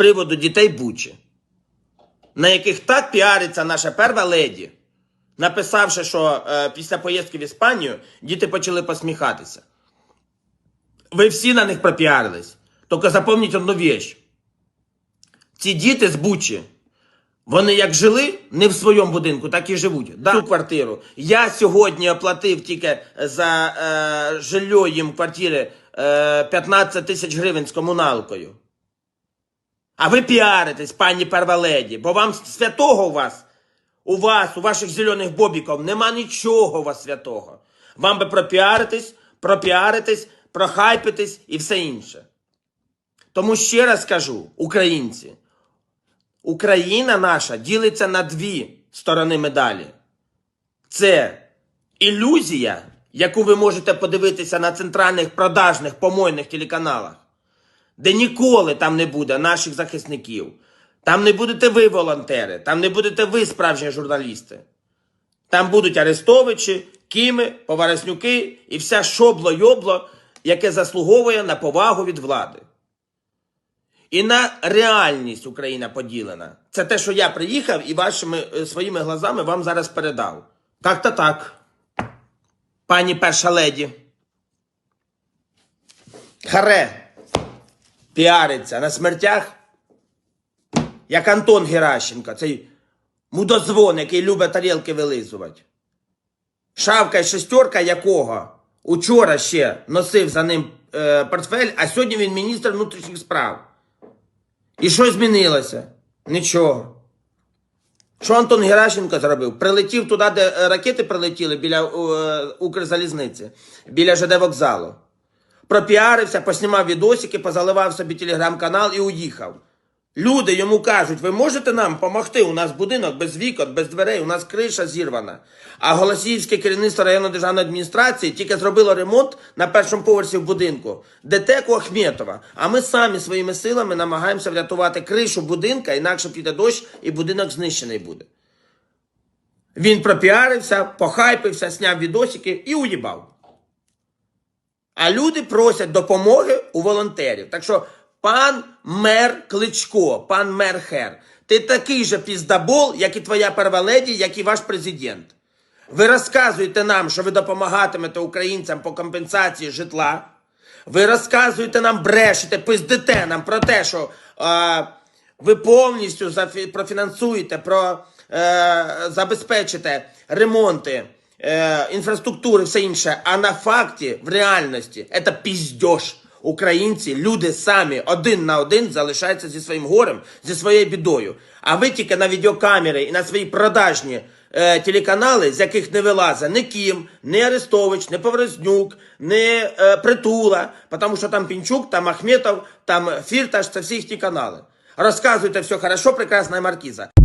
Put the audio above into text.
приводу дітей Бучі, на яких так піариться наша перва леді, написавши, що е, після поїздки в Іспанію діти почали посміхатися. Ви всі на них пропіарились. Тільки запам'ятайте одну віч. Ці діти з Бучі, вони як жили не в своєму будинку, так і живуть. Да. Цю квартиру. Я сьогодні оплатив тільки за е, жилье їм в квартирі е, 15 тисяч гривень з комуналкою. А ви піаритесь, пані Перваледі, бо вам святого у вас, у вас, у ваших зелених бобіків, нема нічого у вас святого. Вам би пропіаритись, пропіаритись, прохайпитись і все інше. Тому ще раз кажу, українці, Україна наша ділиться на дві сторони медалі. Це ілюзія, яку ви можете подивитися на центральних продажних помойних телеканалах, де ніколи там не буде наших захисників. Там не будете ви волонтери, там не будете ви справжні журналісти. Там будуть Арестовичі, Кіми, Повареснюки і вся шобло-йобло, яке заслуговує на повагу від влади. І на реальність Україна поділена. Це те, що я приїхав і вашими е, своїми глазами вам зараз передав. Так-то так. Пані перша леді. Харе піариться на смертях, як Антон Геращенко, цей мудозвон, який любить тарілки вилизувати. Шавка і шестерка якого учора ще носив за ним е, портфель, а сьогодні він міністр внутрішніх справ. І що змінилося? Нічого. Що Антон Геращенко зробив? Прилетів туди, де е, ракети прилетіли біля е, Укрзалізниці, біля ЖД вокзалу. Пропіарився, поснімав відосики, позаливав собі телеграм-канал і уїхав. Люди йому кажуть, ви можете нам допомогти? У нас будинок без вікон, без дверей, у нас криша зірвана. А Голосіївське керівництво районної державної адміністрації тільки зробило ремонт на першому поверсі в будинку ДТЕКу Ахметова. А ми самі своїми силами намагаємося врятувати кришу будинка, інакше піде дощ і будинок знищений буде. Він пропіарився, похайпився, сняв відосики і уїбав. А люди просять допомоги у волонтерів. Так що, пан мер Кличко, пан мер Хер, ти такий же піздабол, як і твоя перволеді, як і ваш президент. Ви розказуєте нам, що ви допомагатимете українцям по компенсації житла. Ви розказуєте нам, брешете, пиздите нам про те, що е, ви повністю профінансуєте, про, е, забезпечите ремонти е, інфраструктури, все інше. А на факті, в реальності, це піздьош. Українці, люди самі один на один залишаються зі своїм горем, зі своєю бідою. А ви тільки на відеокамери і на свої продажні е, телеканали, з яких не вилазить ні Кім, ні Арестович, ні Поврознюк, ні е, Притула, тому що там Пінчук, там Ахметов, там Фірташ, це всі їхні канали. Розказуйте все хорошо, прекрасна маркіза.